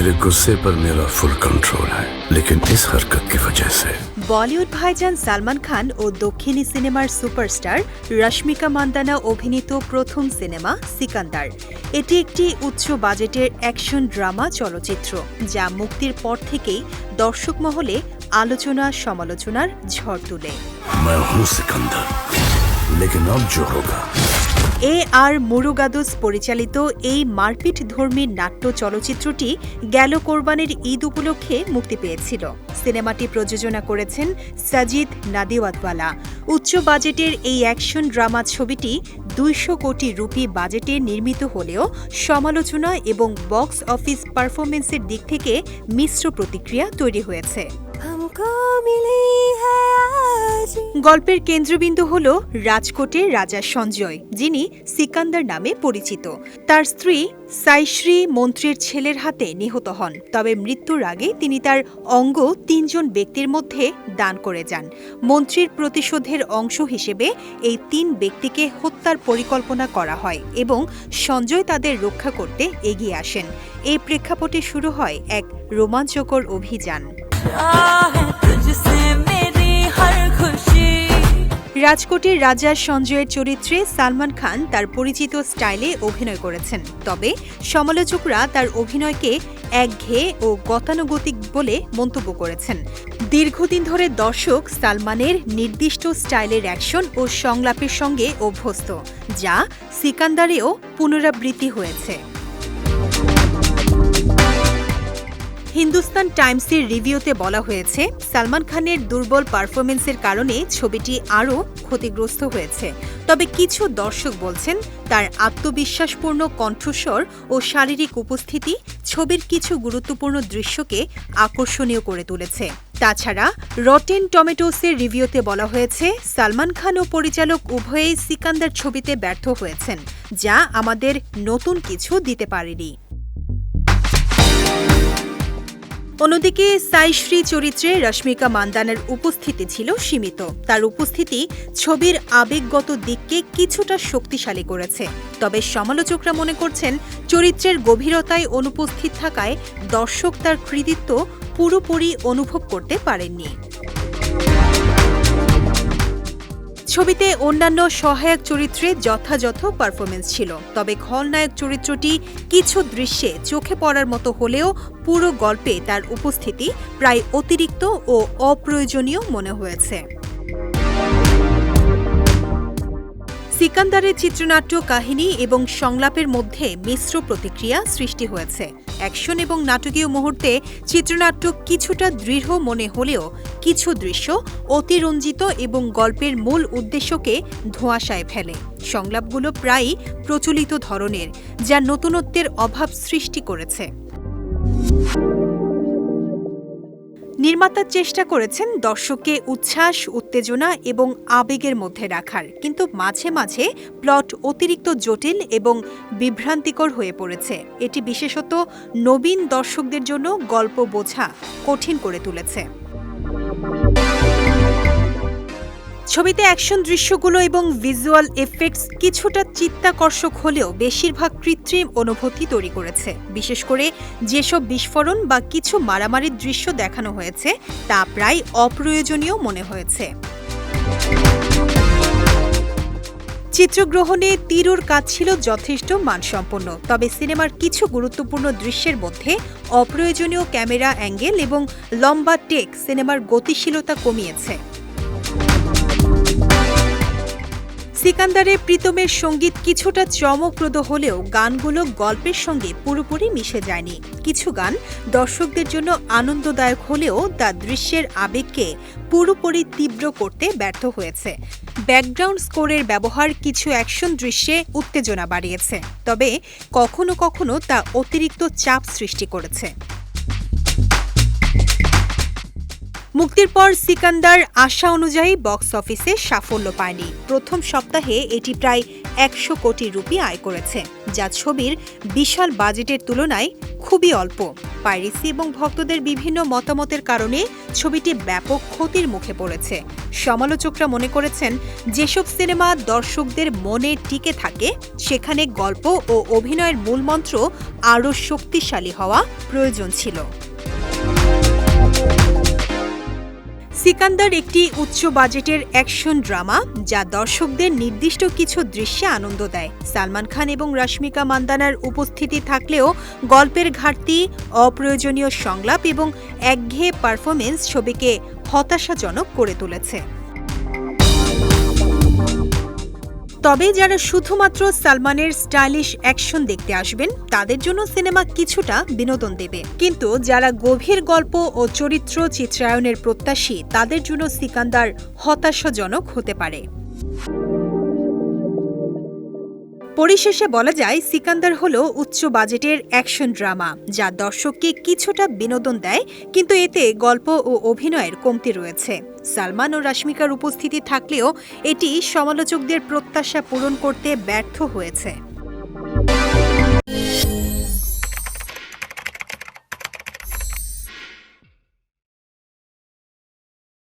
मेरे गुस्से पर मेरा फुल कंट्रोल है लेकिन इस हरकत की वजह से বলিউড ভাইজান সালমান খান ও দক্ষিণী সিনেমার সুপারস্টার রশ্মিকা মান্দানা অভিনীত প্রথম সিনেমা সিকান্দার এটি একটি উচ্চ বাজেটের অ্যাকশন ড্রামা চলচ্চিত্র যা মুক্তির পর থেকেই দর্শক মহলে আলোচনা সমালোচনার ঝড় তুলে मैं हूँ सिकंदर लेकिन अब जो होगा এ আর মুরুগাদুস পরিচালিত এই মারপিট ধর্মী নাট্য চলচ্চিত্রটি গেল কোরবানের ঈদ উপলক্ষে মুক্তি পেয়েছিল। সিনেমাটি প্রযোজনা করেছেন সাজিদ নাদিওয়াতওয়ালা। উচ্চ বাজেটের এই অ্যাকশন ড্রামা ছবিটি দুইশো কোটি রুপি বাজেটে নির্মিত হলেও সমালোচনা এবং বক্স অফিস পারফরমেন্সের দিক থেকে মিশ্র প্রতিক্রিয়া তৈরি হয়েছে। গল্পের কেন্দ্রবিন্দু হল রাজকোটের রাজা সঞ্জয়, যিনি সিকান্দার নামে পরিচিত। তার স্ত্রী সাইশ্রী মন্ত্রীর ছেলের হাতে নিহত হন। তবে মৃত্যুর আগে তিনি তার অঙ্গ তিনজন ব্যক্তির মধ্যে দান করে যান। মন্ত্রীর প্রতিশোধের অংশ হিসেবে এই তিন ব্যক্তিকে হত্যার পরিকল্পনা করা হয় এবং সঞ্জয় তাদের রক্ষা করতে এগিয়ে আসেন। এই প্রেক্ষাপটে শুরু হয় এক রোমাঞ্চকর অভিযান। রাজকোটের রাজার সঞ্জয়ের চরিত্রে সালমান খান তার পরিচিত স্টাইলে অভিনয় করেছেন। তবে সমালোচকরা তার অভিনয়কে একঘেয়ে ও গতানুগতিক বলে মন্তব্য করেছেন। দীর্ঘদিন ধরে দর্শক সালমানের নির্দিষ্ট স্টাইলের অ্যাকশন ও সংলাপের সঙ্গে অভ্যস্ত, যা সিকান্দারেও পুনরাবৃত্তি হয়েছে। হিন্দুস্তান টাইমসের রিভিউতে বলা হয়েছে, সালমান খানের দুর্বল পারফরমেন্সের কারণে ছবিটি আরও ক্ষতিগ্রস্ত হয়েছে। তবে কিছু দর্শক বলছেন, তার আত্মবিশ্বাসপূর্ণ কণ্ঠস্বর ও শারীরিক উপস্থিতি ছবির কিছু গুরুত্বপূর্ণ দৃশ্যকে আকর্ষণীয় করে তুলেছে। তাছাড়া, রটেন টমেটোসের রিভিউতে বলা হয়েছে, সালমান খান ও পরিচালক উভয়েই সিকান্দার ছবিতে ব্যর্থ হয়েছেন, যা আমাদের নতুন কিছু দিতে পারেনি। অন্যদিকে সাইশ্রী চরিত্রে রশ্মিকা মান্দানের উপস্থিতি ছিল সীমিত। তার উপস্থিতি ছবির আবেগগত দিককে কিছুটা শক্তিশালী করেছে। তবে সমালোচকরা মনে করছেন, চরিত্রের গভীরতায় অনুপস্থিত থাকায় দর্শক তার কৃতিত্ব পুরোপুরি অনুভব করতে পারেননি। ছবিতে অন্যান্য সহায়ক চরিত্রে যথাযথ পারফরমেন্স ছিল। তবে খলনায়ক চরিত্রটি কিছু দৃশ্যে চোখে পড়ার মতো হলেও পুরো গল্পে তার উপস্থিতি প্রায় অতিরিক্ত ও অপ্রয়োজনীয় মনে হয়েছে। সিকান্দারের চিত্রনাট্য কাহিনী এবং সংলাপের মধ্যে মিশ্র প্রতিক্রিয়া সৃষ্টি হয়েছে। অ্যাকশন এবং নাটকীয় মুহূর্তে চিত্রনাট্য কিছুটা দৃঢ় মনে হলেও কিছু দৃশ্য অতিরঞ্জিত এবং গল্পের মূল উদ্দেশ্যকে ধোঁয়াশায় ফেলে। সংলাপগুলো প্রায়ই প্রচলিত ধরনের, যা নতুনত্বের অভাব সৃষ্টি করেছে। নির্মাতা চেষ্টা করেছেন দর্শককে উচ্ছ্বাস, উত্তেজনা এবং আবেগের মধ্যে রাখার। কিন্তু মাঝে মাঝে প্লট অতিরিক্ত জটিল এবং বিভ্রান্তিকর হয়ে পড়েছে। এটি বিশেষত নবীন দর্শকদের জন্য গল্প বোঝা কঠিন করে তুলেছে। ছবিতে অ্যাকশন দৃশ্যগুলো এবং ভিজুয়াল এফেক্টস কিছুটা চিত্তাকর্ষক হলেও বেশিরভাগ কৃত্রিম অনুভূতি তৈরি করেছে। বিশেষ করে যেসব বিস্ফোরণ বা কিছু মারামারির দৃশ্য দেখানো হয়েছে, তা প্রায় অপ্রয়োজনীয় মনে হয়েছে। চিত্রগ্রহণে তিরুর কাজ ছিল যথেষ্ট মানসম্পন্ন, তবে সিনেমার কিছু গুরুত্বপূর্ণ দৃশ্যের মধ্যে অপ্রয়োজনীয় ক্যামেরা অ্যাঙ্গেল এবং লম্বা টেক সিনেমার গতিশীলতা কমিয়েছে। সিকান্দারে প্রীতমের সংগীত কিছুটা চমকপ্রদ হলেও গানগুলো গল্পের সঙ্গে পুরোপুরি মিশে যায়নি। কিছু গান দর্শকদের জন্য আনন্দদায়ক হলেও তা দৃশ্যের আবেগকে পুরোপুরি তীব্র করতে ব্যর্থ হয়েছে। ব্যাকগ্রাউন্ড স্কোরের ব্যবহার কিছু অ্যাকশন দৃশ্যে উত্তেজনা বাড়িয়েছে, তবে কখনো কখনো তা অতিরিক্ত চাপ সৃষ্টি করেছে। মুক্তির পর সিকান্দার আশা অনুযায়ী বক্স অফিসে সাফল্য পায়নি। প্রথম সপ্তাহে এটি প্রায় একশো কোটি রুপি আয় করেছে, যা ছবির বিশাল বাজেটের তুলনায় খুবই অল্প। পাইরেসি এবং ভক্তদের বিভিন্ন মতামতের কারণে ছবিটি ব্যাপক ক্ষতির মুখে পড়েছে। সমালোচকরা মনে করেছেন, যেসব সিনেমা দর্শকদের মনে টিকে থাকে, সেখানে গল্প ও অভিনয়ের মূলমন্ত্র আরও শক্তিশালী হওয়া প্রয়োজন ছিল। সিকান্দার একটি উচ্চ বাজেটের অ্যাকশন ড্রামা, যা দর্শকদের নির্দিষ্ট কিছু দৃশ্যে আনন্দ দেয়। সালমান খান এবং রাশ্মিকা মান্দানার উপস্থিতি থাকলেও গল্পের ঘাটতি, অপ্রয়োজনীয় সংলাপ এবং একঘেয়ে পারফরমেন্স ছবিকে হতাশাজনক করে তুলেছে। তবে যারা শুধুমাত্র সালমানের স্টাইলিশ অ্যাকশন দেখতে আসবেন, তাদের জন্য সিনেমা কিছুটা বিনোদন দেবে। কিন্তু যারা গভীর গল্প ও চরিত্র চিত্রায়নের প্রত্যাশী, তাদের জন্য সিকান্দার হতাশাজনক হতে পারে। পরিশেষে বলা যায়, সিকান্দার হল উচ্চ বাজেটের অ্যাকশন ড্রামা, যা দর্শককে কিছুটা বিনোদন দেয়, কিন্তু এতে গল্প ও অভিনয়ের কমতি রয়েছে। সালমান ও রাশ্মিকার উপস্থিতি থাকলেও এটি সমালোচকদের প্রত্যাশা পূরণ করতে ব্যর্থ হয়েছে।